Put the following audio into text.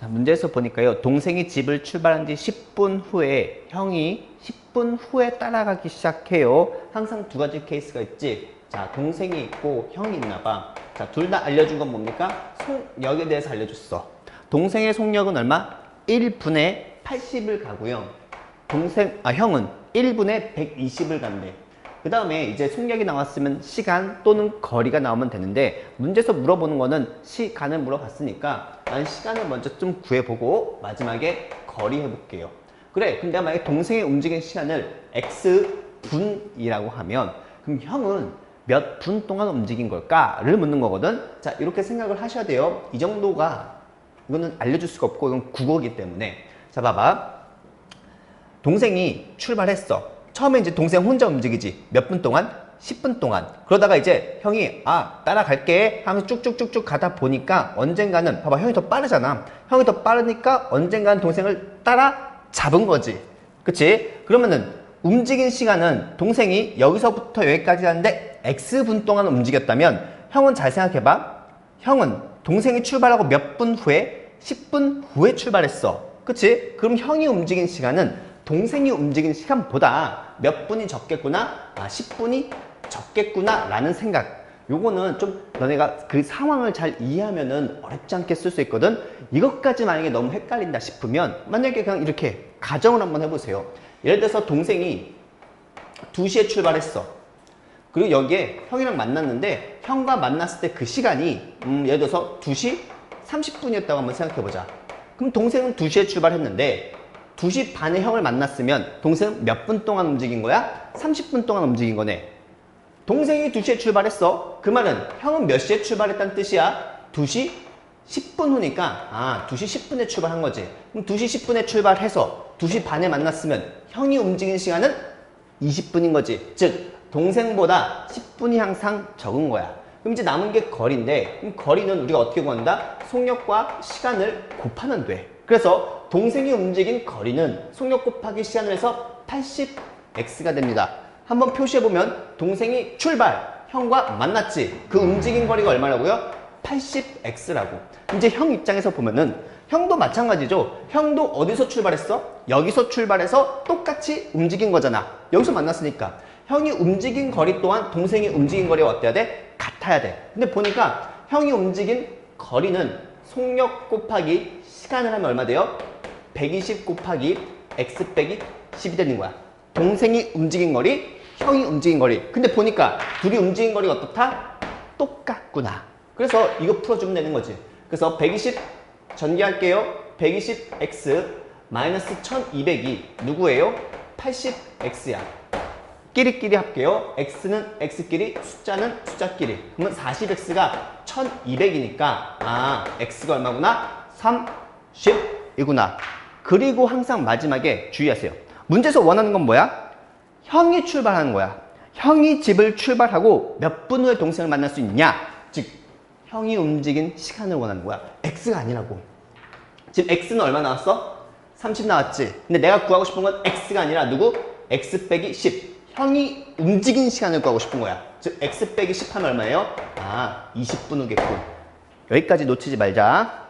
자, 문제에서 보니까요. 동생이 집을 출발한 지 10분 후에 형이 10분 후에 따라가기 시작해요. 항상 두 가지 케이스가 있지. 자, 동생이 있고 형이 있나 봐. 자, 둘 다 알려준 건 뭡니까? 속력에 대해서 알려줬어. 동생의 속력은 얼마? 1분에 80을 가고요. 동생, 아, 형은 1분에 120을 간대. 그 다음에 이제 속력이 나왔으면 시간 또는 거리가 나오면 되는데 문제에서 물어보는 거는 시간을 물어봤으니까 난 시간을 먼저 좀 구해보고 마지막에 거리 해볼게요. 그래, 근데 만약에 동생의 움직이는 시간을 x분이라고 하면 그럼 형은 몇 분 동안 움직인 걸까를 묻는 거거든. 자, 이렇게 생각을 하셔야 돼요. 이 정도가 이거는 알려줄 수가 없고 이건 국어기 때문에 자, 봐봐. 동생이 출발했어. 처음에 이제 동생 혼자 움직이지. 몇 분 동안? 10분 동안. 그러다가 이제 형이 아 따라갈게 하면서 쭉쭉쭉쭉 가다 보니까 언젠가는 봐봐 형이 더 빠르잖아. 형이 더 빠르니까 언젠가는 동생을 따라 잡은 거지. 그치? 그러면은 움직인 시간은 동생이 여기서부터 여기까지 하는데 X분 동안 움직였다면 형은 잘 생각해봐. 형은 동생이 출발하고 몇 분 후에 10분 후에 출발했어. 그치? 그럼 형이 움직인 시간은 동생이 움직인 시간보다 몇 분이 적겠구나? 아, 10분이 적겠구나? 라는 생각. 요거는 좀 너네가 그 상황을 잘 이해하면은 어렵지 않게 쓸 수 있거든? 이것까지 만약에 너무 헷갈린다 싶으면 만약에 그냥 이렇게 가정을 한번 해보세요. 예를 들어서 동생이 2시에 출발했어. 그리고 여기에 형이랑 만났는데 형과 만났을 때 그 시간이 음, 예를 들어서 2시 30분이었다고 한번 생각해 보자. 그럼 동생은 2시에 출발했는데 2시 반에 형을 만났으면 동생은 몇 분 동안 움직인 거야? 30분 동안 움직인 거네. 동생이 2시에 출발했어. 그 말은 형은 몇 시에 출발했다는 뜻이야? 2시 10분 후니까 아 2시 10분에 출발한 거지. 그럼 2시 10분에 출발해서 2시 반에 만났으면 형이 움직인 시간은 20분인 거지. 즉 동생보다 10분이 항상 적은 거야. 그럼 이제 남은 게 거리인데 그럼 거리는 우리가 어떻게 구한다? 속력과 시간을 곱하면 돼. 그래서 동생이 움직인 거리는 속력 곱하기 시간을 해서 80x가 됩니다. 한번 표시해보면 동생이 출발, 형과 만났지. 그 움직인 거리가 얼마라고요? 80x라고. 이제 형 입장에서 보면은 형도 마찬가지죠. 형도 어디서 출발했어? 여기서 출발해서 똑같이 움직인 거잖아. 여기서 만났으니까. 형이 움직인 거리 또한 동생이 움직인 거리가 어때야 돼? 같아야 돼. 근데 보니까 형이 움직인 거리는 속력 곱하기 시간을 하면 얼마 돼요? 120 곱하기 x 빼기 10이 되는 거야. 동생이 움직인 거리, 형이 움직인 거리. 근데 보니까 둘이 움직인 거리가 어떻다? 똑같구나. 그래서 이거 풀어주면 되는 거지. 그래서 120 전개할게요. 120x 마이너스 1200이 누구예요? 80x야. 끼리끼리 할게요. x는 x끼리, 숫자는 숫자끼리. 그러면 40x가 1200이니까 아, x가 얼마구나? 30이구나. 그리고 항상 마지막에 주의하세요. 문제에서 원하는 건 뭐야? 형이 출발하는 거야. 형이 집을 출발하고 몇 분 후에 동생을 만날 수 있냐? 즉, 형이 움직인 시간을 원하는 거야. x가 아니라고. 지금 x는 얼마 나왔어? 30 나왔지. 근데 내가 구하고 싶은 건 x가 아니라 누구? x 빼기 10. 형이 움직인 시간을 구하고 싶은 거야. 즉 x 빼기 10 하면 얼마예요? 아, 20분 후겠군. 여기까지 놓치지 말자.